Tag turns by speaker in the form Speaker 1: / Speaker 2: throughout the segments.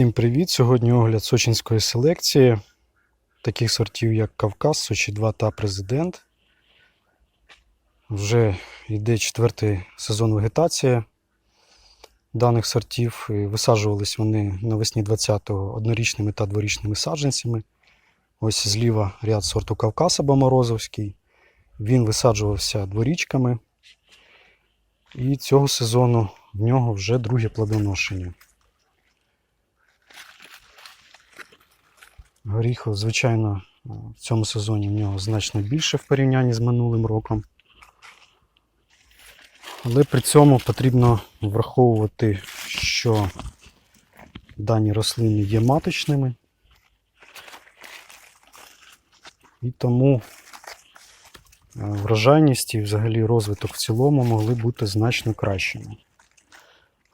Speaker 1: Всім привіт! Сьогодні огляд сочинської селекції, таких сортів як Кавказ, Сочі 2 та Президент. Вже йде четвертий сезон вегетації даних сортів. Висаджувались вони навесні 20-го однорічними та дворічними саджанцями. Ось зліва ряд сорту Кавказ або Морозовський. Він висаджувався дворічками. І цього сезону в нього вже друге плодоношення. Горіхів, звичайно, в цьому сезоні в нього значно більше в порівнянні з минулим роком. Але при цьому потрібно враховувати, що дані рослини є маточними. І тому е, врожайність і взагалі розвиток в цілому могли бути значно кращими.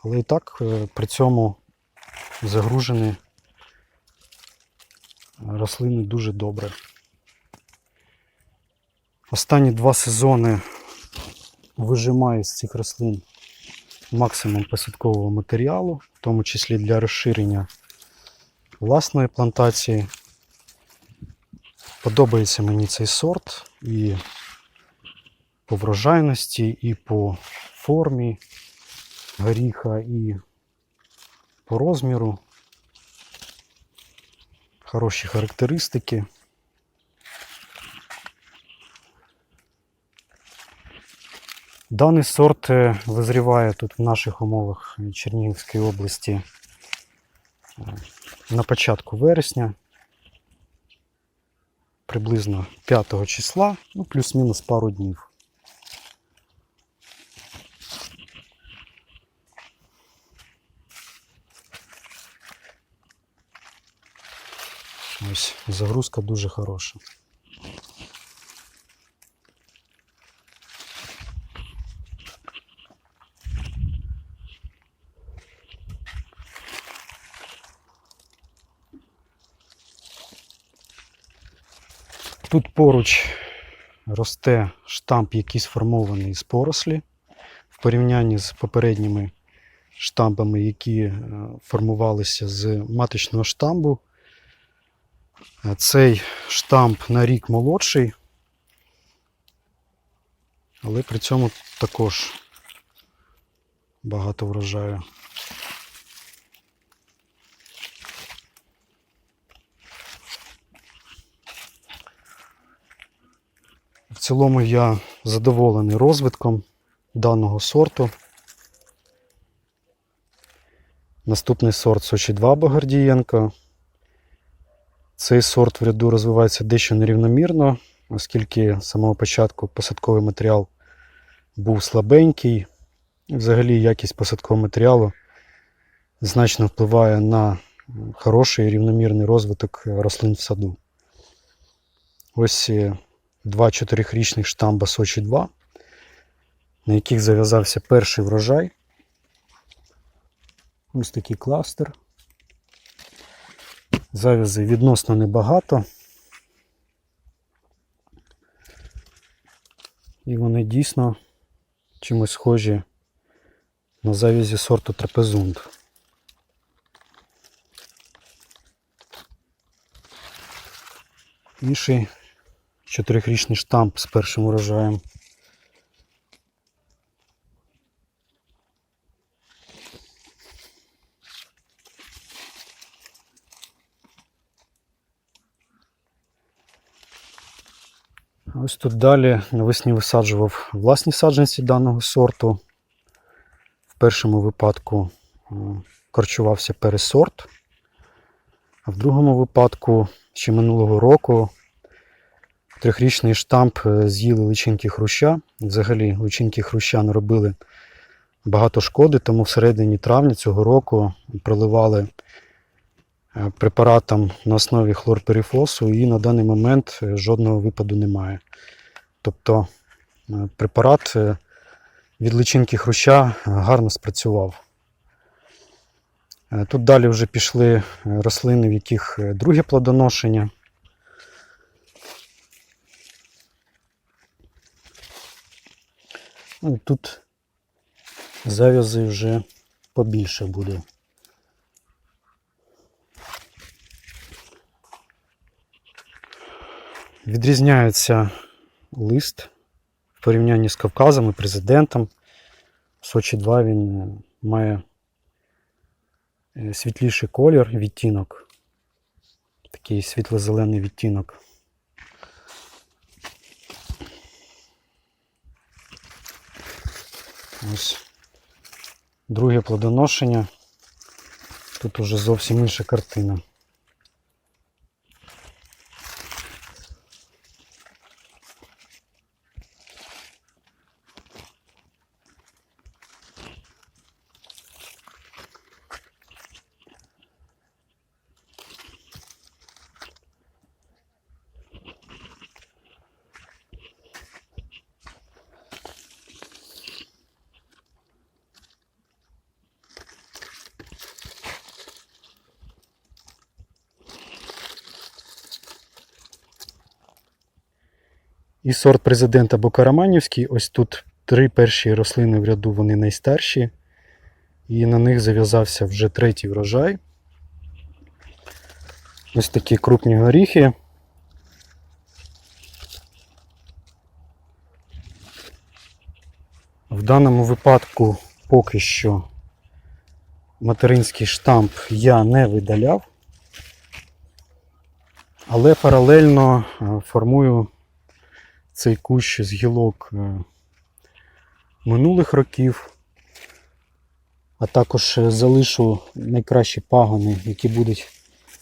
Speaker 1: Але і так е, при цьому загружені рослини дуже добре. Останні два сезони вижимаю з цих рослин максимум посадкового матеріалу, в тому числі для розширення власної плантації. Подобається мені цей сорт і по врожайності, і по формі горіха, і по розміру. Хороші характеристики. Даний сорт е, визріває тут в наших умовах Чернігівської області е, на початку вересня, приблизно 5 числа, ну плюс-мінус пару днів. Ось загрузка дуже хороша. Тут поруч росте штамп, який сформований з порослі в порівнянні з попередніми штампами, які е, формувалися з маточного штамбу. Цей штамп на рік молодший, але при цьому також багато врожаю. В цілому я задоволений розвитком даного сорту. Наступний сорт Сочі 2 Багардієнко. Цей сорт в ряду розвивається дещо нерівномірно, оскільки з самого початку посадковий матеріал був слабенький. І взагалі якість посадкового матеріалу значно впливає на хороший рівномірний розвиток рослин в саду. Ось е, два чотирихрічних штамба Сочі 2, на яких зав'язався перший врожай. Ось такий кластер. Зав'язей відносно небагато. І вони дійсно чимось схожі на завязі сорту трапезунд. Інший чотирихрічний штамп з першим урожаєм. Ось тут далі навесні висаджував власні саджанці даного сорту. В першому випадку е, корчувався пересорт, а в другому випадку ще минулого року трьохрічний штамп е, з'їли личинки хруща. Взагалі личинки хруща наробили багато шкоди, тому в середині травня цього року проливали препаратом на основі хлорперифосу і на даний момент е, жодного випаду немає. Тобто е, препарат е, від личинки хруща гарно спрацював. Е, Тут далі вже пішли е, рослини, в яких е, друге плодоношення. Ну, тут зав'язи вже побільше буде. Відрізняється лист в порівнянні з Кавказом і президентом. Сочі 2 він е, має е, світліший колір, відтінок. Такий світло-зелений відтінок. Ось друге плодоношення. Тут уже зовсім інша картина. І сорт президента Бокараманівський. Ось тут три перші рослини в ряду, вони найстарші. І на них зав'язався вже третій врожай. Ось такі крупні горіхи. В даному випадку поки що материнський штамп я не видаляв, але паралельно е, формую цей кущ з гілок е, минулих років, а також е, залишу найкращі пагони, які будуть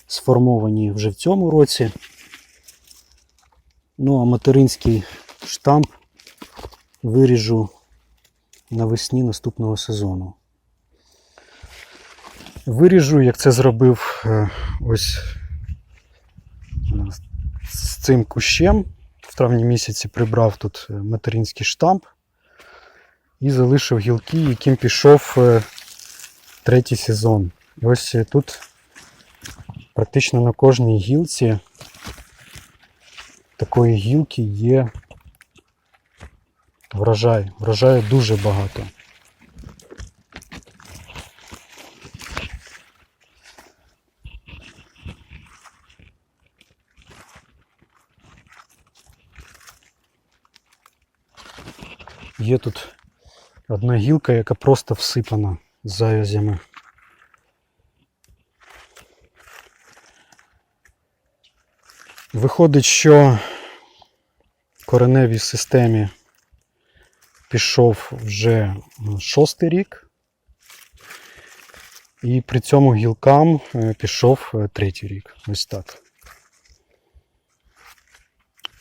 Speaker 1: сформовані вже в цьому році. Ну а материнський штамп виріжу навесні наступного сезону. Виріжу, як це зробив е, ось з цим кущем. В травні місяці прибрав тут е, материнський штамп і залишив гілки, яким пішов е, третій сезон. І ось е, тут практично на кожній гілці такої гілки є врожай. Врожаю дуже багато. Є тут одна гілка, яка просто всипана завязями. Виходить, що в кореневій системі пішов вже шостий рік, і при цьому гілкам е, пішов е, третій рік. Ось так.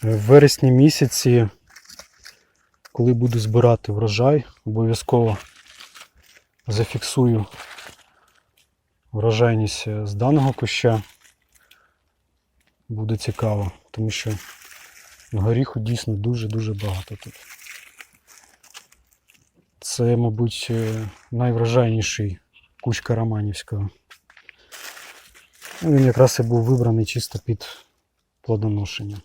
Speaker 1: Е, В вересні місяці коли буду збирати врожай, обов'язково зафіксую врожайність е, з даного куща. Буде цікаво, тому що горіху дійсно дуже-дуже багато тут. Це, мабуть, е, найврожайніший кущ Караманівського. Ну, Він якраз і був вибраний чисто під плодоношення.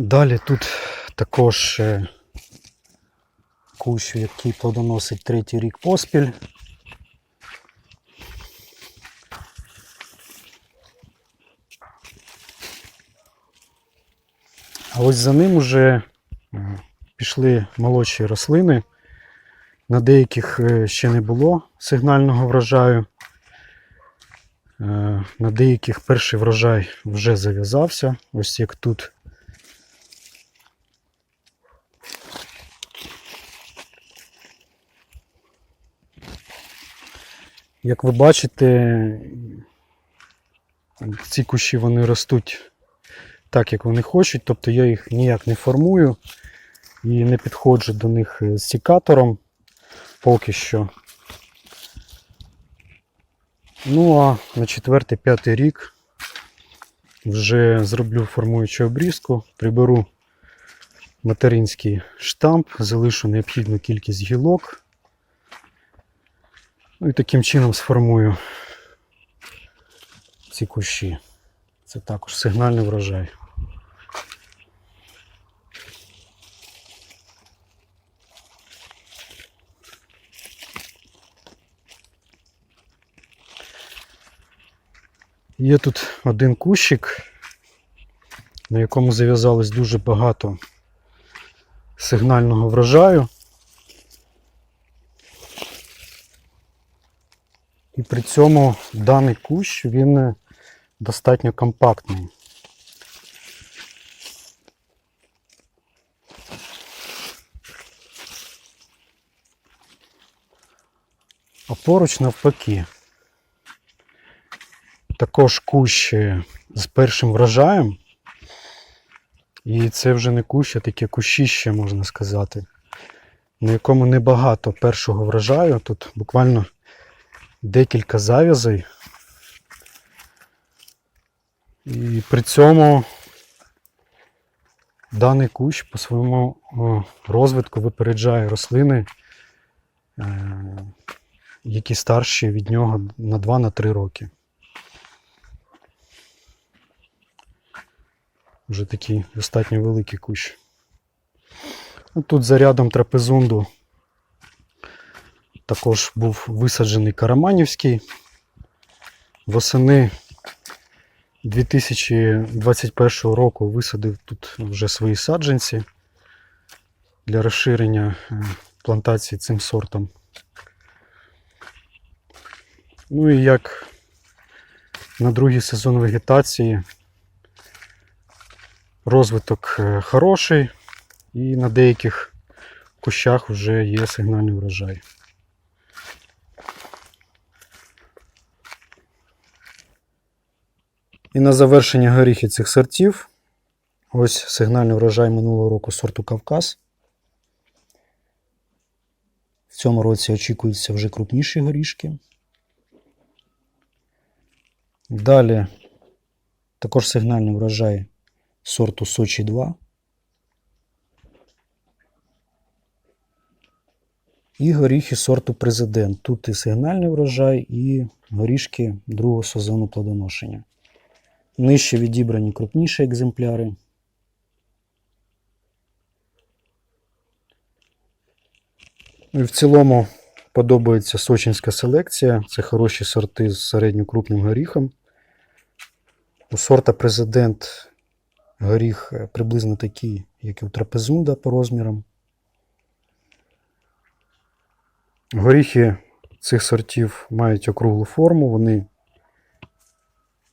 Speaker 1: Далі тут також е, кущ, який плодоносить третій рік поспіль. А ось за ним уже е, пішли молодші рослини. На деяких е, ще не було сигнального врожаю. На деяких перший врожай вже зав'язався. Ось як тут Як ви бачите, ці кущі вони ростуть так, як вони хочуть, тобто я їх ніяк не формую і не підходжу до них з сікатором поки що. Ну а на четвертий-п'ятий рік вже зроблю формуючу обрізку, приберу материнський штамп, залишу необхідну кількість гілок. Ну і таким чином сформую ці кущі. Це також сигнальний врожай. Є тут один кущик, на якому зав'язалось дуже багато сигнального врожаю. І при цьому даний кущ він е, достатньо компактний. А поруч навпаки. Також кущ е, з першим врожаєм. І це вже не кущ, а таке кущище, можна сказати, на якому небагато першого врожаю. Тут буквально декілька завязей. І при цьому даний кущ по своєму розвитку випереджає рослини, е, які старші від нього на 2-3 роки. Вже такий достатньо великий кущ. Ну, Тут за рядом трапезунду також був висаджений Караманівський. Восени 2021 року висадив тут вже свої саджанці для розширення е, плантації цим сортом. Ну і як на другий сезон вегетації розвиток е, хороший, і на деяких кущах вже є сигнальний врожай. І на завершення горіхи цих сортів. Ось сигнальний врожай минулого року сорту Кавказ. В цьому році очікуються вже крупніші горішки. Далі також сигнальний врожай сорту Сочі 2. І горіхи сорту Президент. Тут і сигнальний врожай, і горішки другого сезону плодоношення. Нижче відібрані крупніші екземпляри. І в цілому подобається сочинська селекція. Це хороші сорти з середньокрупним горіхом. У сорта Президент горіх приблизно такий, як і у трапезунда по розмірам. Горіхи цих сортів мають округлу форму, вони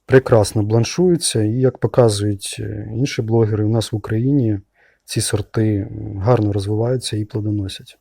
Speaker 1: прекрасно бланшуються, і, як показують е, інші блогери, у нас в Україні ці сорти гарно розвиваються і плодоносять.